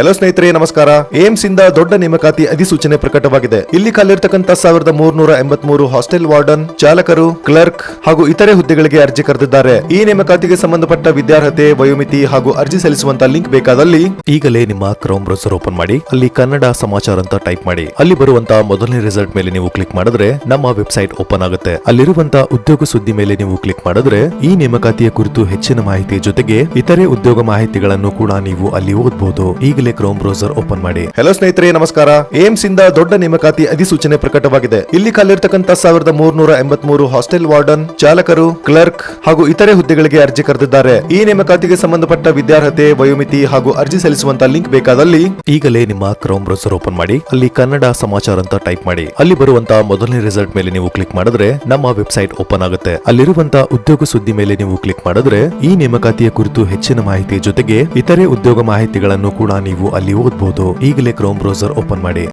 Hello ಸ್ನೇಹಿತರೆ, ನಮಸ್ಕಾರ. AIIMS ಇಂದ ದೊಡ್ಡ ನೇಮಕಾತಿ ಅಧಿಸೂಚನೆ ಪ್ರಕಟವಾಗಿದೆ. ಇಲ್ಲಿ ಕಾಲಿರ್ತಕ್ಕಂತ ಸಾವಿರದ ಮೂರ್ನೂರ ಎಂಬತ್ಮೂರು ಹಾಸ್ಟೆಲ್ ವಾರ್ಡನ್, ಚಾಲಕರು, ಕ್ಲರ್ಕ್ ಹಾಗೂ ಇತರೆ ಹುದ್ದೆಗಳಿಗೆ ಅರ್ಜಿ ಕರೆದಿದ್ದಾರೆ. ಈ ನೇಮಕಾತಿಗೆ ಸಂಬಂಧಪಟ್ಟ ವಿದ್ಯಾರ್ಹತೆ, ವಯೋಮಿತಿ ಹಾಗೂ ಅರ್ಜಿ ಸಲ್ಲಿಸುವಂತ ಲಿಂಕ್ ಬೇಕಾದಲ್ಲಿ ಈಗಲೇ ನಿಮ್ಮ ಕ್ರೋಮ್ ಬ್ರೌಸರ್ ಓಪನ್ ಮಾಡಿ. ಅಲ್ಲಿ ಕನ್ನಡ ಸಮಾಚಾರ ಅಂತ ಟೈಪ್ ಮಾಡಿ. ಅಲ್ಲಿ ಬರುವಂತಹ ಮೊದಲನೇ ರಿಸಲ್ಟ್ ಮೇಲೆ ನೀವು ಕ್ಲಿಕ್ ಮಾಡಿದ್ರೆ ನಮ್ಮ ವೆಬ್ಸೈಟ್ ಓಪನ್ ಆಗುತ್ತೆ. ಅಲ್ಲಿರುವಂತಹ ಉದ್ಯೋಗ ಸುದ್ದಿ ಮೇಲೆ ನೀವು ಕ್ಲಿಕ್ ಮಾಡಿದ್ರೆ ಈ ನೇಮಕಾತಿಯ ಕುರಿತು ಹೆಚ್ಚಿನ ಮಾಹಿತಿ ಜೊತೆಗೆ ಇತರೆ ಉದ್ಯೋಗ ಮಾಹಿತಿಗಳನ್ನು ಕೂಡ ನೀವು ಅಲ್ಲಿ ಓದಬಹುದು ಈಗಲೇ ಕ್ರೋಮ್ ಬ್ರೌಸರ್ ಓಪನ್ ಮಾಡಿ. ಹಲೋ ಸ್ನೇಹಿತರೆ, ನಮಸ್ಕಾರ. ಏಮ್ಸ್ ಇಂದ ದೊಡ್ಡ ನೇಮಕಾತಿ ಅಧಿಸೂಚನೆ ಪ್ರಕಟವಾಗಿದೆ. ಇಲ್ಲಿ ಕಾಲಿರ್ತಕ್ಕಂತ ಸಾವಿರದ ಮೂರ್ನೂರ ಹಾಸ್ಟೆಲ್ ವಾರ್ಡನ್ ಚಾಲಕರು ಕ್ಲರ್ಕ್ ಹಾಗೂ ಇತರೆ ಹುದ್ದೆಗಳಿಗೆ ಅರ್ಜಿ ಕರೆದಿದ್ದಾರೆ. ಈ ನೇಮಕಾತಿಗೆ ಸಂಬಂಧಪಟ್ಟ ವಿದ್ಯಾರ್ಹತೆ, ವಯೋಮಿತಿ ಹಾಗೂ ಅರ್ಜಿ ಸಲ್ಲಿಸುವಂತ ಲಿಂಕ್ ಬೇಕಾದಲ್ಲಿ ಈಗಲೇ ನಿಮ್ಮ ಕ್ರೋಮ್ ಬ್ರೌಸರ್ ಓಪನ್ ಮಾಡಿ. ಅಲ್ಲಿ ಕನ್ನಡ ಸಮಾಚಾರ ಅಂತ ಟೈಪ್ ಮಾಡಿ. ಅಲ್ಲಿ ಬರುವಂತಹ ಮೊದಲನೇ ರಿಸಲ್ಟ್ ಮೇಲೆ ನೀವು ಕ್ಲಿಕ್ ಮಾಡಿದ್ರೆ ನಮ್ಮ ವೆಬ್ಸೈಟ್ ಓಪನ್ ಆಗುತ್ತೆ. ಅಲ್ಲಿರುವಂತಹ ಉದ್ಯೋಗ ಸುದ್ದಿ ಮೇಲೆ ನೀವು ಕ್ಲಿಕ್ ಮಾಡಿದ್ರೆ ಈ ನೇಮಕಾತಿಯ ಕುರಿತು ಹೆಚ್ಚಿನ ಮಾಹಿತಿ ಜೊತೆಗೆ ಇತರೆ ಉದ್ಯೋಗ ಮಾಹಿತಿಗಳನ್ನು ಕೂಡ ನೀವು ಅಲ್ಲಿ ಓದಬಹುದು ಈಗಲೇ ಕ್ರೋಮ್ ಬ್ರೌಸರ್ ಓಪನ್ ಮಾಡಿ.